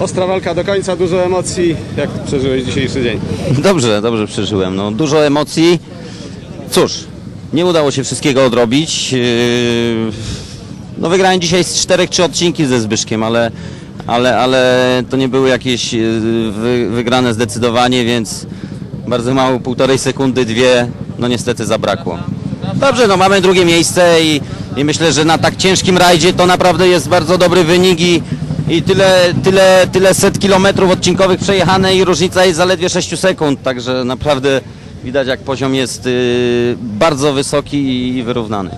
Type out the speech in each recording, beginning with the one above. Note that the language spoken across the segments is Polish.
Ostra walka do końca, dużo emocji. Jak przeżyłeś dzisiejszy dzień? Dobrze, dobrze przeżyłem. No, dużo emocji. Cóż, nie udało się wszystkiego odrobić. Yy, No, wygrałem dzisiaj z czterech trzy odcinki ze Zbyszkiem, ale, ale, ale to nie były jakieś yy, wy, wygrane zdecydowanie, więc bardzo mało, półtorej sekundy, dwie, no niestety zabrakło. Dobrze, no mamy drugie miejsce i, i myślę, że na tak ciężkim rajdzie to naprawdę jest bardzo dobry wynik i, i tyle, tyle, tyle set kilometrów odcinkowych przejechane i różnica jest zaledwie 6 sekund, także naprawdę widać jak poziom jest y, bardzo wysoki i wyrównany.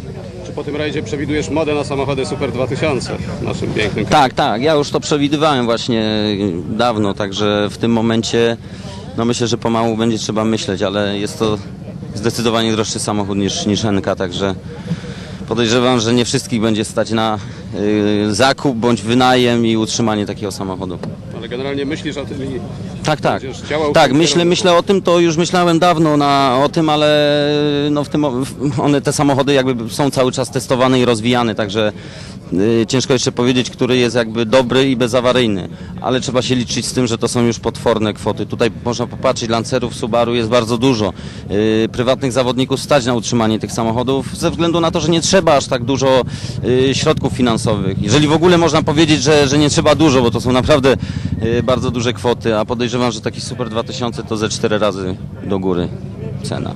Czy po tym rajdzie przewidujesz modę na samochody Super 2000 w naszym pięknym kraju? Tak, tak, ja już to przewidywałem właśnie dawno, także w tym momencie no myślę, że pomału będzie trzeba myśleć, ale jest to zdecydowanie droższy samochód niż, niż NK, także podejrzewam, że nie wszystkich będzie stać na y, zakup bądź wynajem i utrzymanie takiego samochodu. Ale generalnie myślisz o tym i Tak, tak. Tak, myślę, myślę o tym, to już myślałem dawno na, o tym, ale no w tym, one, te samochody jakby są cały czas testowane i rozwijane, także ciężko jeszcze powiedzieć, który jest jakby dobry i bezawaryjny, ale trzeba się liczyć z tym, że to są już potworne kwoty. Tutaj można popatrzeć, Lancerów, Subaru jest bardzo dużo. Y, prywatnych zawodników stać na utrzymanie tych samochodów ze względu na to, że nie trzeba aż tak dużo y, środków finansowych. Jeżeli w ogóle można powiedzieć, że, że nie trzeba dużo, bo to są naprawdę y, bardzo duże kwoty, a podejrzewam, że taki Super 2000 to ze cztery razy do góry cena.